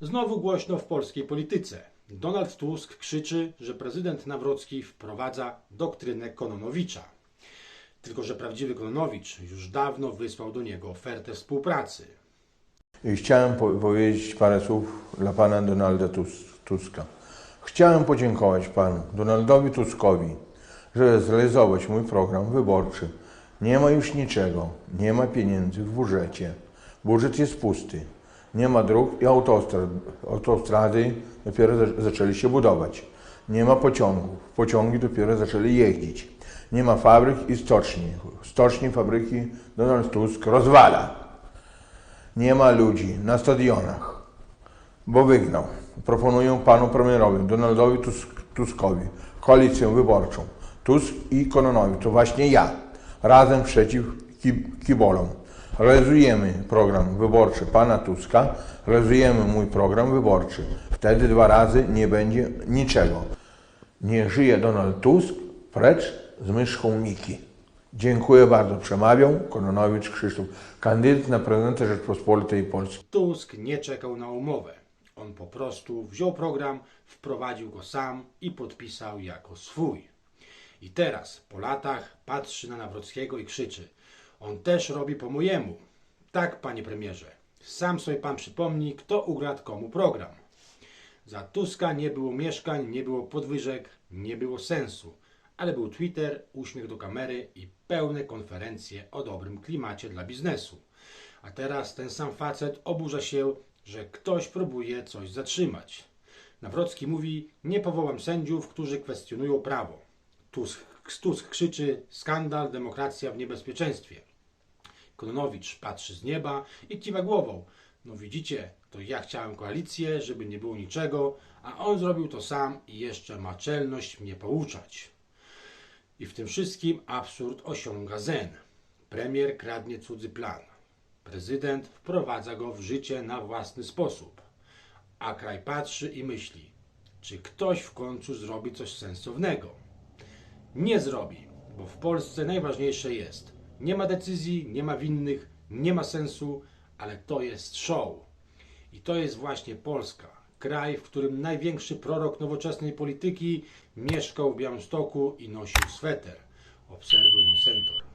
Znowu głośno w polskiej polityce. Donald Tusk krzyczy, że prezydent Nawrocki wprowadza doktrynę Kononowicza. Tylko, że prawdziwy Kononowicz już dawno wysłał do niego ofertę współpracy. Chciałem po- powiedzieć parę słów dla pana Donalda Tus- Tuska. Chciałem podziękować panu Donaldowi Tuskowi, że zrealizować mój program wyborczy. Nie ma już niczego, nie ma pieniędzy w budżecie. Budżet jest pusty. Nie ma dróg i autostrad. Autostrady dopiero za- zaczęli się budować. Nie ma pociągów. Pociągi dopiero zaczęli jeździć. Nie ma fabryk i stoczni. Stoczni, fabryki Donald Tusk rozwala. Nie ma ludzi na stadionach, bo wygnał. Proponuję panu premierowi Donaldowi Tusk, Tuskowi koalicję wyborczą. Tusk i Kononowicz, to właśnie ja, razem przeciw ki- kibolom. Realizujemy program wyborczy pana Tuska, realizujemy mój program wyborczy. Wtedy dwa razy nie będzie niczego. Niech żyje Donald Tusk, precz z myszką Miki. Dziękuję bardzo. Przemawiał Kononowicz Krzysztof, kandydat na prezydenta Rzeczpospolitej Polskiej. Tusk nie czekał na umowę. On po prostu wziął program, wprowadził go sam i podpisał jako swój. I teraz, po latach, patrzy na Nawrockiego i krzyczy: On też robi po mojemu. Tak, panie premierze. Sam sobie pan przypomni, kto ukradł komu program. Za Tuska nie było mieszkań, nie było podwyżek, nie było sensu, ale był Twitter, uśmiech do kamery i pełne konferencje o dobrym klimacie dla biznesu. A teraz ten sam facet oburza się, że ktoś próbuje coś zatrzymać. Nawrocki mówi: Nie powołam sędziów, którzy kwestionują prawo. Tusk, Tusk krzyczy: Skandal, demokracja w niebezpieczeństwie. Kononowicz patrzy z nieba i kiwa głową. No widzicie, to ja chciałem koalicję, żeby nie było niczego, a on zrobił to sam i jeszcze ma czelność mnie pouczać. I w tym wszystkim absurd osiąga zen. Premier kradnie cudzy plan. Prezydent wprowadza go w życie na własny sposób. A kraj patrzy i myśli, czy ktoś w końcu zrobi coś sensownego. Nie zrobi, bo w Polsce najważniejsze jest: nie ma decyzji, nie ma winnych, nie ma sensu, ale to jest show. I to jest właśnie Polska, kraj, w którym największy prorok nowoczesnej polityki mieszkał w Białymstoku i nosił sweter. Obserwuj Nocentor.